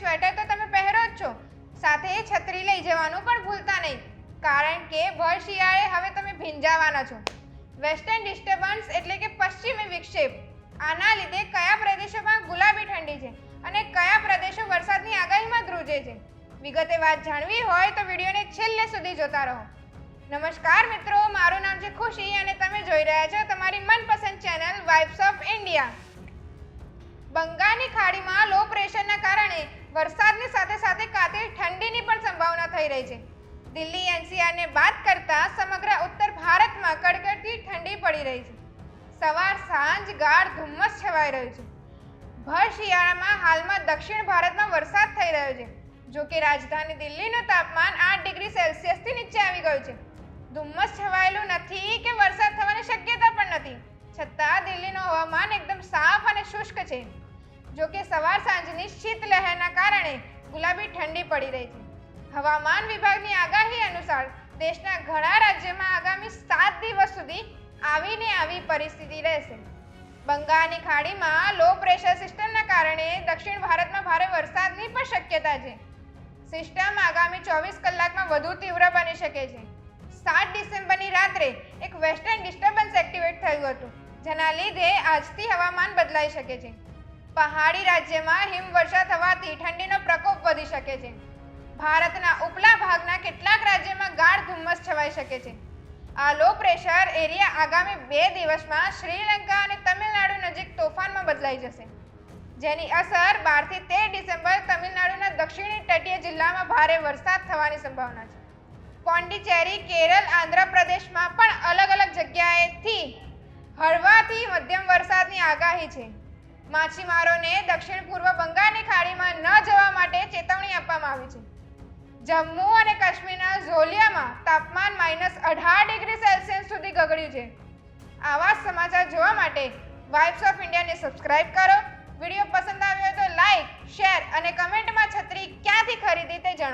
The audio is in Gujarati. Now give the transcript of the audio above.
સ્વેટર તો તમે પહેરો જ છો. સાથે છત્રી લઈ જવાનું પણ ભૂલતા નહીં. કારણ કે ભર શિયાળે હવે તમે ભીંજાવાના છો. વેસ્ટર્ન ડિસ્ટર્બન્સ એટલે કે પશ્ચિમી વિક્ષેપ. આના લીધે કયા પ્રદેશોમાં ગુલાબી ઠંડી છે અને કયા પ્રદેશો વરસાદની આગાહીમાં ધ્રુજે છે? વિગતે વાત જાણવી હોય તો વિડીયોને છેલ્લે સુધી જોતા રહો. નમસ્કાર મિત્રો, મારું નામ છે ખુશી અને તમે જોઈ રહ્યા છો તમારી મનપસંદ ચેનલ વાઇબ્સ ઓફ ઇન્ડિયા બંગાળની ખાડીમાં લો પ્રેશરના કારણે વરસાદની સાથે સાથે કાતિલ ઠંડીની પણ સંભાવના થઈ રહી છે. દિલ્હી એનસીઆરને બાદ કરતા સમગ્ર ઉત્તર ભારતમાં કડકડતી ઠંડી પડી રહી છે. સવાર સાંજ ગાઢ ધુમ્મસ છવાઈ રહ્યું છે. ભર શિયાળામાં હાલમાં દક્ષિણ ભારતમાં વરસાદ થઈ રહ્યો છે. જો કે રાજધાની દિલ્હીનું તાપમાન આઠ ડિગ્રી સેલ્સિયસથી નીચે આવી ગયું છે. ધુમ્મસ છવાયેલું નથી કે વરસાદ થવાની શક્યતા પણ નથી. છતાં દિલ્હીનું હવામાન એકદમ સાફ અને શુષ્ક છે. જો કે સવાર સાંજની શીત લહેરના કારણે ગુલાબી ઠંડી પડી રહી છે. હવામાન વિભાગની આગાહી અનુસાર દેશના ઘણા રાજ્યોમાં આગામી સાત દિવસ સુધી આવીને આવી પરિસ્થિતિ રહેશે. બંગાળની ખાડીમાં લો પ્રેશર સિસ્ટમના કારણે દક્ષિણ ભારતમાં ભારે વરસાદની પણ શક્યતા છે. સિસ્ટમ આગામી ચોવીસ કલાકમાં વધુ તીવ્ર બની શકે છે. સાત ડિસેમ્બરની રાત્રે એક વેસ્ટર્ન ડિસ્ટર્બન્સ એક્ટિવેટ થયું હતું, જેના લીધે આજથી હવામાન બદલાઈ શકે છે. પહાડી રાજ્યમાં હિમવર્ષા થવાથી ઠંડીનો પ્રકોપ વધી શકે છે. ભારતના ઉપલા ભાગના કેટલાક રાજ્યોમાં ગાઢ ધુમ્મસ છવાઈ શકે છે. આ લો પ્રેશર એરિયા આગામી બે દિવસમાં શ્રીલંકા અને તમિલનાડુ નજીક તોફાનમાં બદલાઈ જશે. જેની અસર બારથી તેર ડિસેમ્બર તમિલનાડુના દક્ષિણી તટીય જિલ્લામાં ભારે વરસાદ થવાની સંભાવના છે. પોંડિચેરી, કેરળ, આંધ્રપ્રદેશમાં પણ અલગ અલગ જગ્યાએથી હળવાથી મધ્યમ વરસાદની આગાહી છે. માછીમારોને દક્ષિણ પૂર્વ બંગાળની ખાડીમાં ન જવા માટે ચેતવણી આપવામાં આવી છે. જમ્મુ અને કાશ્મીરના ઝોલિયામાં તાપમાન માઇનસ અઢાર ડિગ્રી સેલ્સિયસ સુધી ગગડ્યું છે. આવા સમાચાર જોવા માટે વાઇબ્સ ઓફ ઇન્ડિયાને સબસ્ક્રાઇબ કરો. વીડિયો પસંદ આવ્યો તો લાઈક, શેર અને કમેન્ટમાં છત્રી ક્યાંથી ખરીદી તે જણાવો.